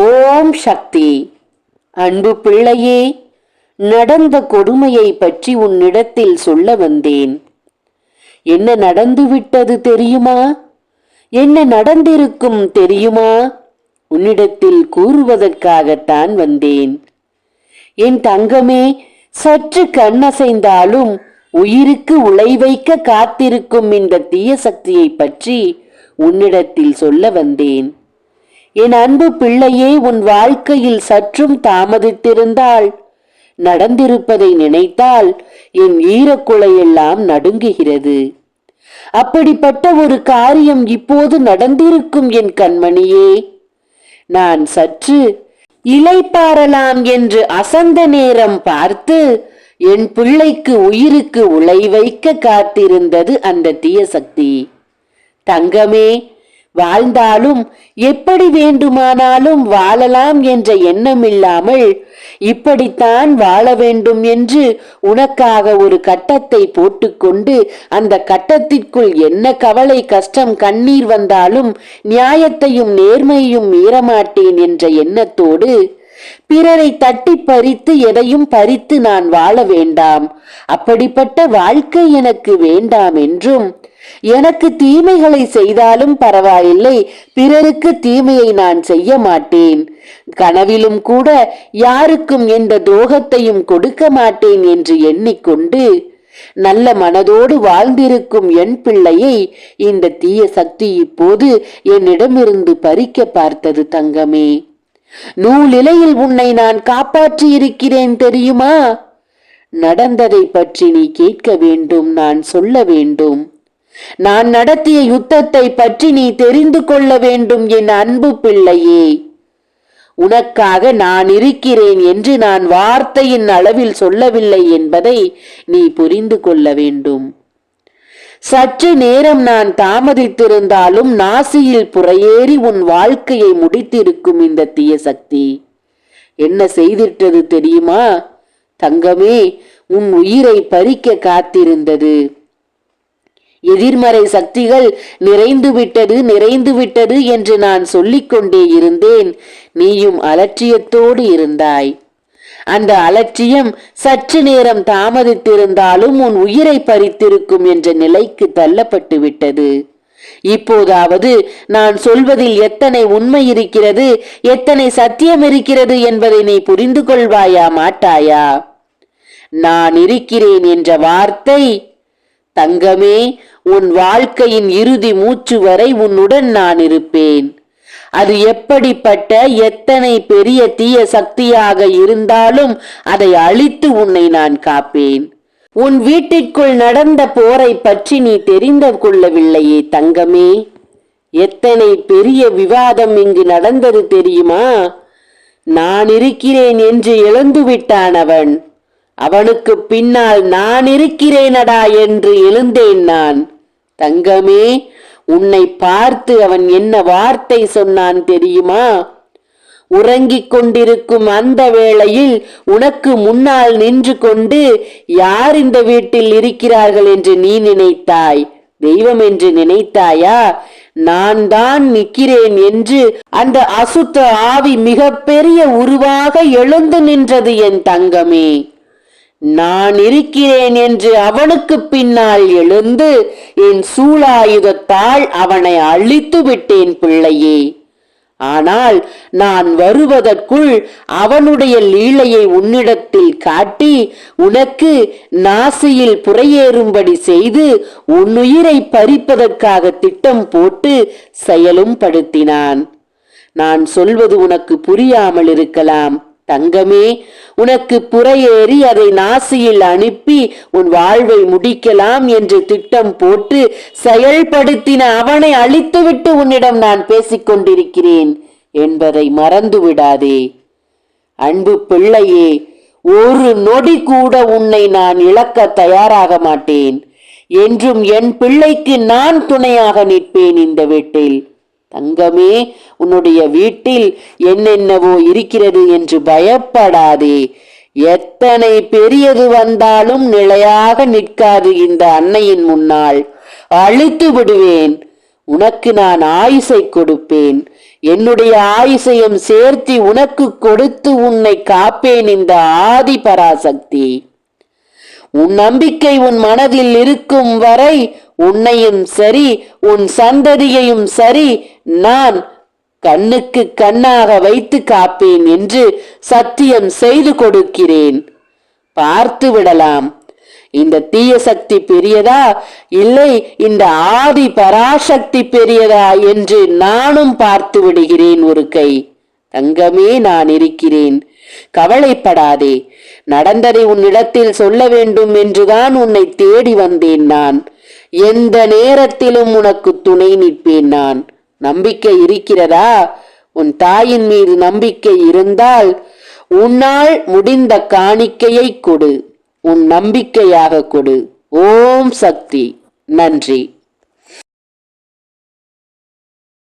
ஓம் சக்தி. அன்பு பிள்ளையே நடந்த கொடுமையை பற்றி உன்னிடத்தில் சொல்ல வந்தேன். என்ன நடந்துவிட்டது தெரியுமா? என்ன நடந்திருக்கும் தெரியுமா? உன்னிடத்தில் கூறுவதற்காகத்தான் வந்தேன். என் தங்கமே சற்று கண்ணசைந்தாலும் உயிருக்கு உலை வைக்க காத்திருக்கும் இந்த தீய சக்தியை பற்றி உன்னிடத்தில் சொல்ல வந்தேன். என் அன்பு பிள்ளையே உன் வாழ்க்கையில் சற்றும் தாமதித்திருந்தால் நடந்திருப்பதை நினைத்தால் என் ஈரக்குலையெல்லாம் நடுங்குகிறது. அப்படிப்பட்ட ஒரு காரியம் இப்போது நடந்திருக்கும் என் கண்மணியே நான் சற்று இலைப்பாரலாம் என்று அசந்த நேரம் பார்த்து என் பிள்ளைக்கு உயிருக்கு உலை வைக்க காத்திருந்தது அந்த தீய சக்தி தங்கமே வாழ்ந்தாலும் எப்படி வேண்டுமானாலும் வாழலாம் என்ற எண்ணமில்லாமல் இப்படித்தான் வாழ வேண்டும் என்று உனக்காக ஒரு கட்டத்தை போட்டுக்கொண்டு அந்த கட்டத்திற்குள் என்ன கவலை கஷ்டம் கண்ணீர் வந்தாலும் நியாயத்தையும் நேர்மையையும் மீறமாட்டேன் என்ற எண்ணத்தோடு பிறரை தட்டி பறித்து எதையும் பறித்து நான் வாழ வேண்டாம். அப்படிப்பட்ட வாழ்க்கை எனக்கு வேண்டாம் என்றும் எனக்கு தீமைகளை செய்தாலும் பரவாயில்லை பிறருக்கு தீமையை நான் செய்ய மாட்டேன். கனவிலும் கூட யாருக்கும் எந்த துரோகத்தையும் கொடுக்க மாட்டேன் என்று எண்ணிக்கொண்டு நல்ல மனதோடு வாழ்ந்திருக்கும் என் பிள்ளையை இந்த தீய சக்தி இப்போது என்னிடமிருந்து பறிக்க பார்த்தது தங்கமே. நூலிலையில் உன்னை நான் காப்பாற்றி இருக்கிறேன் தெரியுமா? நடந்ததை பற்றி நீ கேட்க வேண்டும் நான் சொல்ல வேண்டும். நான் நடத்திய யுத்தத்தை பற்றி நீ தெரிந்து கொள்ள வேண்டும் என் அன்பு பிள்ளையே. உனக்காக நான் இருக்கிறேன் என்று நான் வார்த்தையின் அளவில் சொல்லவில்லை என்பதை நீ புரிந்து கொள்ள வேண்டும். சற்று நேரம் நான் தாமதித்திருந்தாலும் நாசியில் புறையேறி உன் வாழ்க்கையை முடித்திருக்கும் இந்த தீய சக்தி. என்ன செய்திட்டது தெரியுமா? தங்கமே உன் உயிரை பறிக்க காத்திருந்தது. எதிர்மறை சக்திகள் நிறைந்து விட்டது நிறைந்து விட்டது என்று நான் சொல்லிக்கொண்டே இருந்தேன். நீயும் அலட்சியத்தோடு இருந்தாய். அந்த அலட்சியம் சற்று நேரம் தாமதித்திருந்தாலும் உன் உயிரை பறித்திருக்கும் என்ற நிலைக்கு தள்ளப்பட்டு விட்டது இப்போதாவது நான் சொல்வதில் எத்தனை உண்மை இருக்கிறது எத்தனை சத்தியம் இருக்கிறது என்பதை நீ புரிந்து கொள்வாயா மாட்டாயா? நான் இருக்கிறேன் என்ற வார்த்தை தங்கமே உன் வாழ்க்கையின் இறுதி மூச்சு வரை உன்னுடன் நான் இருப்பேன். அது எப்படிப்பட்ட எத்தனை பெரிய தீய சக்தியாக இருந்தாலும் அதை அழித்து உன்னை நான் காப்பேன். உன் வீட்டிற்குள் நடந்த போரை பற்றி நீ தெரிந்து கொள்ளவில்லையே தங்கமே. எத்தனை பெரிய விவாதம் இங்கு நடந்தது தெரியுமா? நான் இருக்கிறேன் என்று எழுந்து விட்டான் அவன். அவனுக்கு பின்னால் நான் இருக்கிறேனடா என்று எழுந்தேன் நான். தங்கமே உன்னை பார்த்து அவன் என்ன வார்த்தை சொன்னான் தெரியுமா? உறங்கிக் கொண்டிருக்கும் அந்த வேளையில் உனக்கு முன்னால் நின்று கொண்டு யார் இந்த வீட்டில் இருக்கிறார்கள் என்று நீ நினைத்தாய்? தெய்வம் என்று நினைத்தாயா? நான் தான் நிற்கிறேன் என்று அந்த அசுத்த ஆவி மிக பெரிய உருவாக எழுந்து நின்றது என் தங்கமே. நான் இருக்கிறேன் என்று அவனுக்கு பின்னால் எழுந்து என் சூளாயுதத்தால் அவனை அழித்து விட்டேன் பிள்ளையே. ஆனால் நான் வருவதற்குள் அவனுடைய லீலையை உன்னிடத்தில் காட்டி உனக்கு நாசியில் புறையேறும்படி செய்து உன்னுயிரை பறிப்பதற்காக திட்டம் போட்டு செயலும் படுத்தினான். நான் சொல்வது உனக்கு புரியாமல் இருக்கலாம். தங்கமே உனக்கு புறையேறி அதை நாசியில் அனுப்பி உன் வாழ்வை முடிக்கலாம் என்று திட்டம் போட்டு செயல்படுத்தின அவனை அழித்துவிட்டு உன்னிடம் நான் பேசிக் கொண்டிருக்கிறேன் என்பதை மறந்து விடாதே அன்பு பிள்ளையே ஒரு நொடி கூட உன்னை நான் இழக்க தயாராக மாட்டேன். என்றும் என் பிள்ளைக்கு நான் துணையாக நிற்பேன் இந்த வீட்டில். தங்கமே உன்னுடைய வீட்டில் என்னென்னவோ இருக்கிறது என்று பயப்படாதே. எத்தனை பெரியது வந்தாலும் நிலையாக நிற்காது இந்த அன்னையின் முன்னால். அழித்து விடுவேன். உனக்கு நான் ஆயுசை கொடுப்பேன். என்னுடைய ஆயுசையும் சேர்த்து உனக்கு கொடுத்து உன்னை காப்பேன் இந்த ஆதி பராசக்தி உன் நம்பிக்கை உன் மனதில் இருக்கும் வரை உன்னையும் சரி உன் சந்ததியையும் சரி நான் கண்ணுக்கு கண்ணாக வைத்து காப்பேன் என்று சத்தியம் செய்து கொடுக்கிறேன். பார்த்து விடலாம். இந்த தீய சக்தி பெரியதா? இல்லை இந்த ஆதி பராசக்தி பெரியதா என்று நானும் பார்த்து விடுகிறேன் ஒரு கை. தங்கமே நான் இருக்கிறேன். கவலைப்படாதே. நடந்ததை உன்னிடத்தில் சொல்ல வேண்டும் என்றுதான் உன்னை தேடி வந்தேன் நான். எந்த நேரத்திலும் உனக்கு துணை நிற்பேன் நான். நம்பிக்கை இருக்கிறதா? உன் தாயின் மீது நம்பிக்கை இருந்தால் உன்னால் முடிந்த காணிக்கையை கொடு. உன் நம்பிக்கையாக கொடு. ஓம் சக்தி. நன்றி.